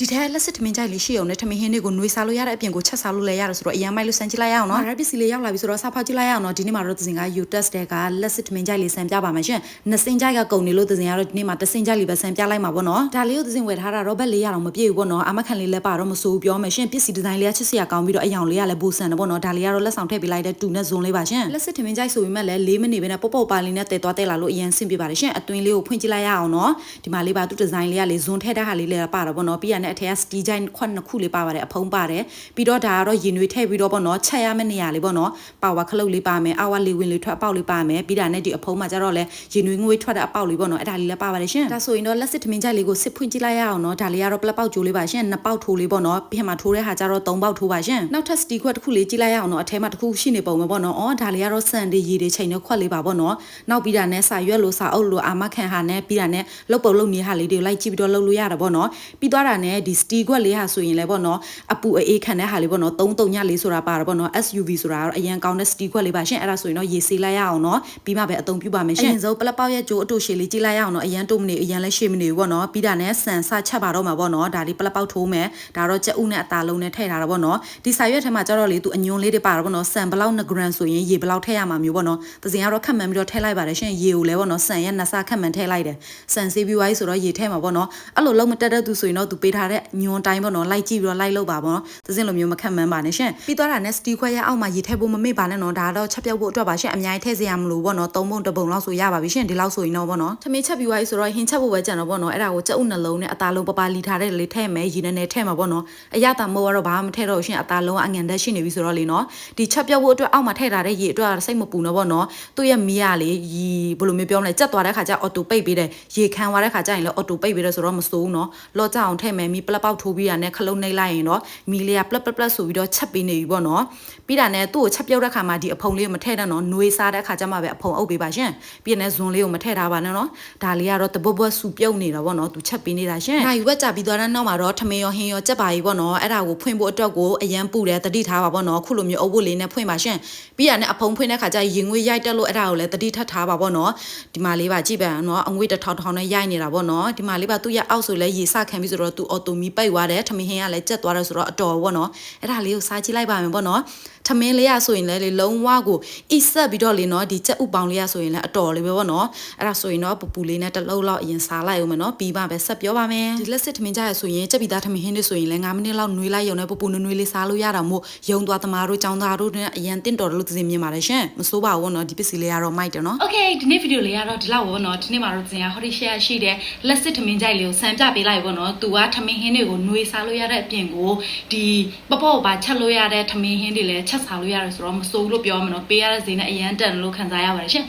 ဒီထဲလက်စစ်ထမင်းကြိုက်လေးရှိအောင်နဲ့ထမင်းဟင်းတွေကိုနှွေးစားလို့ရတဲ့အပြင်ကိုချက်စားလို့လည်းရတယ်ဆိုတော့အရင်မိုက်လို့စမ်းကြည့်လိုက်ရအောင်နော်ရပစ္စည်းလေးရောက်လာပြီဆိုတော့စားဖောက်ကြည့်လိုက်ရအောင်နော်ဒီနေ့မှာတော့သစင်က U test တဲ့ကလက်စစ်ထမင်းကြိုက်လေးစမ်းပြပါမယ်ရှင်နှစ်စင်းကြိုက်ကကုန်နေလို့သစင်ကတော့ဒီနေ့မှာတစ်စင်းကြိုက်လေးပဲစမ်းပြလိုက်မှာပေါ့နော်ဒါလေးကိုသစင်ဝယ်ထားတာတော့ဘက်လေးရအောင်မပြည့်ဘူးပေါ့နော်အမခံလေးလည်းပါတော့မစိုးဘူးပြောမယ်ရှင်ပစ္စည်းဒီဇိုင်းလေးကချစ်စရာကောင်းပြီးတော့အယောင်လေးကလည်းဘူဆန်တယ်ပေါ့နော်ဒါလေးကတော့လက်ဆောင်ထည့်ပေးလိုက်တဲ့တူနဲ့ဇွန်လေးပါရှင်လက်စစ်ထမင်းကြိုက်ဆိုပေမဲ့လည်း၄မိနစ်ပဲနဲ့ပေါ့ပေါ့ပါလေးနဲ့တည်သွားတဲ့လာလို့အရင်ဆင်ပြပါတယ်ရှင်အတွင်းလေးကိုဖွင့်ကြည့်လိုက်ရအောင်နော်ဒီမှာလေးပါသူဒီဇိုင်းလေးကလေဇွန်ထည့်တဲ့ဟာလေးလည်းပါတော့ပေါ့နော်ပြီးရတဲ့အထက်ကစတီဂျိုင်းခွက်နှစ်ခုလေးပါပါတယ်အဖုံးပါတယ်ပြီးတော့ဒါကတော့ရင်နွေးထည့်ပြီးတော့ပေါ့နော်ချက်ရမယ့်နေရာလေးပေါ့နော်ပါဝါခလုတ်လေးပါမယ်အာဝါလေးဝင်လေးထွက်အပေါက်လေးပါမယ်ပြီးတာနဲ့ဒီအဖုံးမှာကျတော့လေရင်နွေးငွေးထွက်တဲ့အပေါက်လေးပေါ့နော်အဲ့ဒါလေးလည်းပါပါတယ်ရှင်ဒါဆိုရင်တော့လက်စစ်ထမင်းကြိုက်လေးကိုစစ်ဖွင့်ကြည့်လိုက်ရအောင်နော်ဒါလေးကတော့ပလက်ပေါက်ကြိုးလေးပါရှင်နှစ်ပေါက်ထိုးလေးပေါ့နော်ပြင်မှာထိုးတဲ့ဟာကျတော့သုံးပေါက်ထိုးပါရှင်နောက်ထပ်စတီခွက်တစ်ခုလေးကြည့်လိုက်ရအောင်နော်အထဲမှာတစ်ခုရှိနေပုံပဲပေါ့နော်အော်ဒါလေးကတော့စံလေးရည်တွေချိန်တော့ခွက်လေးပါပေါ့နော်နောက်ပြီးတာနဲ့စာရွက်လို့စာအုပ်လို့အာမခံဟာနဲ့ပြီးတာနဲ့လုတ်ပုံလုတ်နေဟာလေးတွေကိုလိုက်ကြည့်ပြီးတော့လုတ်လို့ရတာပေါ့နော်ပြီးသွားတာနဲ့ဒီစတီခွက်လေးဟာဆိုရင်လည်းပေါ့နော်အပူအေးခံတဲ့ဟာလေးပေါ့နော်3 3ညလေးဆိုတာပါတော့ပေါ့နော် SUV ဆိုတာကတော့အရင်ကောင်းတဲ့စတီခွက်လေးပါရှင်အဲ့ဒါဆိုရင်တော့ရေစေးလိုက်ရအောင်နော်ပြီးမှပဲအသုံးပြုပါမယ်ရှင်အရင်ဆုံးပလက်ပေါက်ရဲ့ကြိုးအတူရှည်လေးကြည့်လိုက်ရအောင်နော်အရင်တို့မနေအရင်လည်းရှည်မနေဘူးပေါ့နော်ပြီးတာနဲ့ဆန်စချက်ပါတော့မှာပေါ့နော်ဒါလေးပလက်ပေါက်ထိုးမယ်ဒါတော့ကြက်ဥနဲ့အသားလုံးနဲ့ထည့်ထားတာပေါ့နော်ဒီစာရွက်ထဲမှာကျတော့လေသူအညွန်လေးတွေပါတော့ပေါ့နော်ဆန်ဘလောက်2 gram ဆိုရင်ရေဘလောက်ထည့်ရမှာမျိုးပေါ့နော်သစင်ကတော့ခက်မှန်ပြီးတော့ထည့်လိုက်ပါတယ်ရှင်ရေကိုလည်းပေါ့နော်ဆန်ရဲ့နှစ်ဆခက်မှန်ထည့်လိုက်တယ်ဆန်ဆေးပြီးဝိုင်းဆိုတော့ရေထည့်မှာပေါ့နော်အဲ့လိုလုံးမတက်တဲ့သူဆိုရင်တော့သူပေးထားတဲ့ညွန်တိုင်းပေါ့နော်လိုက်ကြည့်ပြီးတော့လိုက်လုပ်ပါပေါ့နော်သစင်လိုမျိုးမခက်မှန်ပါနဲ့ရှင်ပြီးသွားတာနဲ့စတီခွဲရအောက်မှာရေထည့်ဖို့မမေ့ပါနဲ့နော်ဒါတော့ချက်ပြုတ်ဖို့အတွက်ပါရှင်အများကြီးထည့်စရာမလိုပေါ့နော်သုံးပုံတစ်ပုံလောက်ဆိုရပါပြီရှင်ဒီလောက်ဆိုရင်တော့ပေါ့နော်ထမင်းချက်ပြီးဝိုင်းဆိုတော့ဟင်းချက်ဖို့ပဲကြံတော့ပေါ့နော်အဲ့ဒါကိုကြက်ဥနှလုံးနဲ့အသားလုံးပပလီထားတဲ့လေးထည့်မယ်ရေနဲ့နဲ့ထည့်မှာပေါ့နော်အရသာမိုးကတော့ဘာမှမထည့်တော့ရှင်အသားလုံးအငံတက်ရှိနေပြီဆိုတော့လေနော်ဒီချက်ပြုတ်ဖို့အတွက်အောက်မှာထည့်ထားတဲ့ရေအတွက်စိတ်မပူတော့ပေါ့နော်သူ့ရဲ့မီးရလေရီဘယ်လိုမျိုးပြောမလဲကြက်သွားတဲ့ခါကျအော်တိုပိတ်ပေးတယ်ရေခံသွားတဲ့ခါကျရင်လည်းအော်တိုပိတ်ပေးတယ်ဆိုတော့မစိုးဘူးနော်လော့ကြအောင်ထည့်မယ်မီးပလက်ပေါက်ထိုးပြီးရနဲ့ခလုံးနှိပ်လိုက်ရင်တော့မီးလေးကပလက်ပလက်ပလက်ဆိုပြီးတော့ချက်ပေးနေပြီပေါ့နော်ပြီးတာနဲ့သူ့ကိုချက်ပြုတ်တဲ့ခါမှာဒီအဖုံလေးကိုမထည့်တော့နော်နှွေးစားတဲ့ခါကျမှပဲအဖုံအုပ်ပေးပါရှင်ပြီးရင်လည်းဇွန်လေးကိုမထည့်ထားပါနဲ့နော်ဒါလေးကတော့တပွတ်ပွတ်ဆူပြုတ်နေတာပေါ့နော်သူချက်ပေးနေတာရှင်နိုင်ဝက်ကြပြီးသွားတဲ့နောက်မှာတော့ထမင်းရောဟင်းရောကြက်ပါကြီးပေါ့နော်အဲ့ဒါကိုဖွင့်ဖို့အတွက်ကိုအရန်ပူတယ်တတိထားပါပေါ့နော်ခုလိုမျိုးအုပ်ဖို့လေးနဲ့ဖွင့်ပါရှင်ပြီးရနဲ့အဖုံဖွင့်တဲ့ခါကျရင်ငွေရိုက်တက်လို့အဲ့ဒါကိုလည်းတတိထပ်ထားပါပေါ့နော်ဒီမှာလေးပါကြည့်ပါနော်အငွေတစ်ထောင်ထောင်နဲ့ရိုက်နေတာပေါ့နော်ဒီမှာလေးပါသူ့ရအောက်ဆိုလဲရေစခံပြီးဆိုတော့သူအော်တိုမီပိတ်သွားတယ်ထမင်းဟင်းကလည်းကြက်သွားတယ်ဆိုတော့အတော်ပေါ့နော်အဲ့ဒါလေးကိုစားကြည့်လိုက်ပါမယ်ပေါ့နော် ထမင်းလေးရဆိုရင်လည်းလေလုံးဝကိုအီဆက်ပြီးတော့လေနော်ဒီချက်ဥပောင်လေးရဆိုရင်လည်းအတော်လေးပဲပေါ့နော်အဲ့ဒါဆိုရင်တော့ပူပူလေးနဲ့တစ်လုံးလောက်အရင်စားလိုက်ဦးမယ်နော်ပြီးပါပဲဆက်ပြောပါမယ်ဒီလက်စစ်ထမင်းကြရဆိုရင်ချက်ပြီးသားထမင်းဟင်းတွေဆိုရင်လည်း9မိနစ်လောက်နွေးလိုက်ရုံနဲ့ပူပူနွေးနွေးလေးစားလို့ရတာမို့ယုံသွားသမားတို့ចောင်းသားတို့နဲ့အရင်တင့်တော်တယ်လို့သိမြင်ပါတယ်ရှင်မစိုးပါဘူးနော်ဒီပစ္စည်းလေးကတော့မိုက်တယ်နော် Okay ဒီနေ့ဗီဒီယိုလေးကတော့ဒီလောက်ပေါ့နော်ဒီနေ့မှာတော့ဇင်ကဟောဒီ share ရှိတယ်လက်စစ်ထမင်းကြိုက်လေးကိုစံပြပေးလိုက်ပေါ့နော်သူကထမင်းဟင်းတွေကိုနွေးစားလို့ရတဲ့အပြင်ကိုဒီပပော့ပါချက်လို့ရတဲ့ထမင်းဟင်းတွေလည်းချက်ချက်စားလို့ရတယ်ဆိုတော့မစိုးဘူးလို့ပြောမှာနော်ပေးရတဲ့ဈေးနဲ့အရန်တန်လို့ခံစားရပါတယ်ရှင်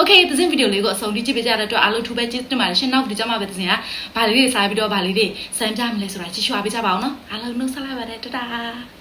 Okay သစဉ်ဗီဒီယိုလေးကိုအဆုံးထိကြည့်ပေးကြတဲ့အတွက်အားလုံးထူပဲကျေးဇူးတင်ပါတယ်ရှင်နောက်ဒီကြမှာပဲသစဉ်ကဘာလေးတွေစားပြီးတော့ဘာလေးတွေစမ်းပြမလဲဆိုတာကြည့်ရှုပေးကြပါအောင်နော်အားလုံးနှုတ်ဆက်လိုက်ပါတယ်တတာ